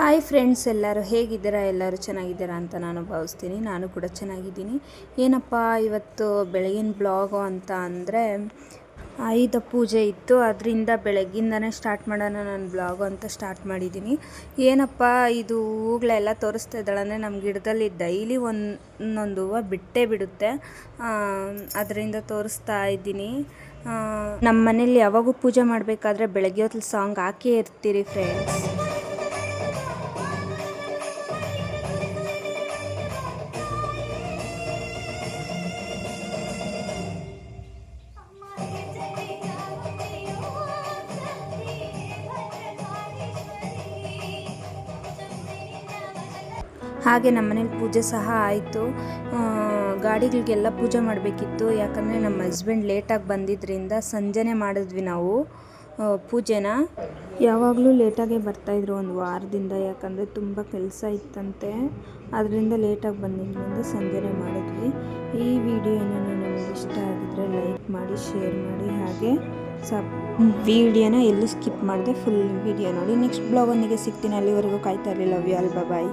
Hi friends ಎಲ್ಲರೂ ಹೇಗಿದ್ದೀರಾ? ಎಲ್ಲರೂ ಚೆನ್ನಾಗಿದ್ದೀರಾ ಅಂತ ನಾನು ಭಾವಿಸ್ತೀನಿ. ನಾನು ಕೂಡ ಚೆನ್ನಾಗಿದ್ದೀನಿ. ಏನಪ್ಪ, ಇವತ್ತು ಬೆಳಗಿನ ಬ್ಲಾಗು ಅಂತ ಅಂದರೆ ಆಯುಧ ಪೂಜೆ ಇತ್ತು. ಅದರಿಂದ ಬೆಳಗ್ಗಿಂದನೇ ಸ್ಟಾರ್ಟ್ ಮಾಡೋಣ ನಾನು ಬ್ಲಾಗು ಅಂತ ಸ್ಟಾರ್ಟ್ ಮಾಡಿದ್ದೀನಿ. ಏನಪ್ಪ, ಇದು ಹೂಗಳೆಲ್ಲ ತೋರಿಸ್ತಾ ಇದ್ದಾಳೆ ನಮ್ಮ ಗಿಡದಲ್ಲಿ ಡೈಲಿ ಒಂದೊಂದು ಹೂವು ಬಿಟ್ಟೇ ಬಿಡುತ್ತೆ. ಅದರಿಂದ ತೋರಿಸ್ತಾ ಇದ್ದೀನಿ. ನಮ್ಮ ಮನೇಲಿ ಯಾವಾಗೂ ಪೂಜೆ ಮಾಡಬೇಕಾದ್ರೆ ಬೆಳಗ್ಗೆ ಹೊತ್ತು ಸಾಂಗ್ ಹಾಕೇ ಇರ್ತೀರಿ ಫ್ರೆಂಡ್ಸ್ ಹಾಗೆ ನಮ್ಮ ಮನೇಲಿ ಪೂಜೆ ಸಹ ಆಯಿತು. ಗಾಡಿಗಳಿಗೆಲ್ಲ ಪೂಜೆ ಮಾಡಬೇಕಿತ್ತು. ಯಾಕಂದರೆ ನಮ್ಮ ಹಸ್ಬೆಂಡ್ ಲೇಟಾಗಿ ಬಂದಿದ್ದರಿಂದ ಸಂಜೆನೇ ಮಾಡಿದ್ವಿ ನಾವು ಪೂಜೆನ. ಯಾವಾಗಲೂ ಲೇಟಾಗೇ ಬರ್ತಾಯಿದ್ರು ಒಂದು ವಾರದಿಂದ, ಯಾಕಂದರೆ ತುಂಬ ಕೆಲಸ ಇತ್ತಂತೆ. ಅದರಿಂದ ಲೇಟಾಗಿ ಬಂದಿದ್ದರಿಂದ ಸಂಜೆನೇ ಮಾಡಿದ್ವಿ. ಈ ವಿಡಿಯೋ ಏನಾದ್ರು ನಿಮಗೆ ಇಷ್ಟ ಆಗಿದ್ರೆ ಲೈಕ್ ಮಾಡಿ ಶೇರ್ ಮಾಡಿ, ಹಾಗೆ ಸಬ್ ವಿಡಿಯೋನ ಎಲ್ಲೂ ಸ್ಕಿಪ್ ಮಾಡಿದೆ ಫುಲ್ ವಿಡಿಯೋ ನೋಡಿ. ನೆಕ್ಸ್ಟ್ ಬ್ಲಾಗೊಂದಿಗೆ ಸಿಗ್ತೀನಿ. ಅಲ್ಲಿವರೆಗೂ ಕಾಯ್ತಾ ಇರಲಿಲ್ಲ ಆಲ್ ಬಾಯ್